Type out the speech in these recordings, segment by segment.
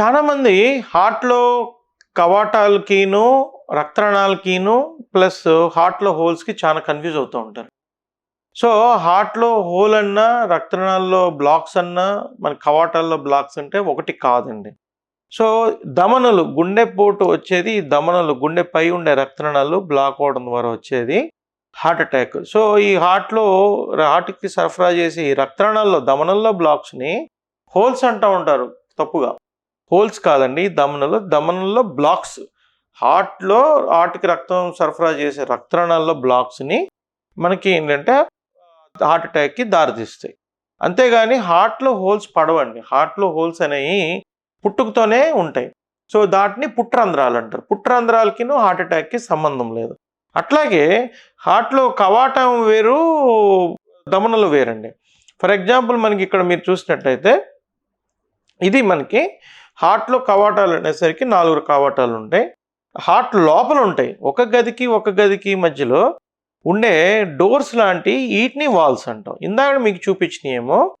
చాలామంది హార్ట్లో కవాటాలకిను రక్తనాళాలకిను ప్లస్ హార్ట్లో హోల్స్కి చాలా కన్ఫ్యూజ్ అవుతూ ఉంటారు. సో హార్ట్లో హోల్ అన్నా రక్తనాళాల్లో బ్లాక్స్ అన్నా మన కవాటాల్లో బ్లాక్స్ అంటే ఒకటి కాదండి. సో దమనలు గుండెపోటు వచ్చేది ఈ దమనలు గుండె పై ఉండే రక్తనాళాలు బ్లాక్ అవడం ద్వారా వచ్చేది హార్ట్ అటాక్. సో ఈ హార్ట్లో హార్ట్కి సరఫరా చేసి ఈ రక్తనాళాల్లో దమనంలో బ్లాక్స్ని హోల్స్ అంటూ ఉంటారు తప్పుగా. హోల్స్ కాదండి దమనలు. దమనంలో బ్లాక్స్. హార్ట్లో హార్ట్కి రక్తం సరఫరా చేసే రక్తనాళాల్లో బ్లాక్స్ని మనకి ఏంటంటే హార్ట్ అటాక్కి దారితీస్తాయి. అంతేగాని హార్ట్లో హోల్స్ పడవండి. హార్ట్లో హోల్స్ అనేవి పుట్టుకతోనే ఉంటాయి. సో దాటిని పుట్రంధ్రాలు అంటారు. పుట్రంధ్రాలకిను హార్ట్ అటాక్కి సంబంధం లేదు. అట్లాగే హార్ట్లో కవాటం వేరు దమనలు వేరండి. ఫర్ ఎగ్జాంపుల్ మనకి ఇక్కడ మీరు చూసినట్టయితే ఇది మనకి హార్ట్లో కవాటాలు అనేసరికి నాలుగు కవాటాలు ఉంటాయి. హార్ట్ లోపల ఉంటాయి ఒక గదికి ఒక గదికి మధ్యలో ఉండే డోర్స్ లాంటి వీటిని వాల్స్ అంటాం. ఇందాక మీకు చూపించినాయేమో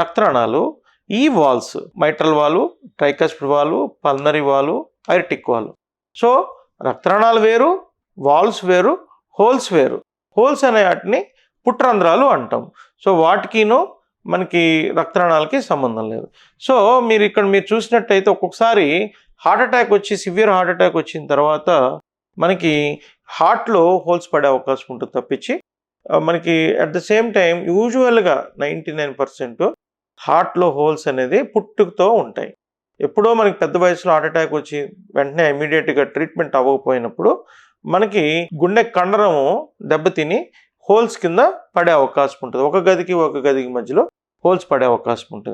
రక్తనాళాలు ఈ వాల్స్ మైట్రల్ వాలు ట్రైకస్పిడ్ వాలు పల్నరీ వాలు ఐరటిక్ వాలు సో రక్తనాళాలు వేరు వాల్స్ వేరు హోల్స్ వేరు. హోల్స్ అనే వాటిని పుట్రంధ్రాలు అంటాం. సో వాటికిను మనకి రక్తనాళాలకి సంబంధం లేదు. సో మీరు ఇక్కడ మీరు చూసినట్టయితే ఒక్కొక్కసారి హార్ట్ అటాక్ వచ్చి సివియర్ హార్ట్ అటాక్ వచ్చిన తర్వాత మనకి హార్ట్లో హోల్స్ పడే అవకాశం ఉంటుంది తప్పించి మనకి అట్ ద సేమ్ టైం యూజువల్గా నైంటీ నైన్ పర్సెంట్ హార్ట్లో హోల్స్ అనేది పుట్టుకతో ఉంటాయి. ఎప్పుడో మనకి పెద్ద వయసులో హార్ట్ అటాక్ వచ్చి వెంటనే ఇమీడియట్గా ట్రీట్మెంట్ అవ్వకపోయినప్పుడు మనకి గుండె కండరము దెబ్బతిని హోల్స్ కింద పడే అవకాశం ఉంటుంది. ఒక గదికి ఒక గదికి మధ్యలో హోల్స్ పడే అవకాశం ఉంటుంది.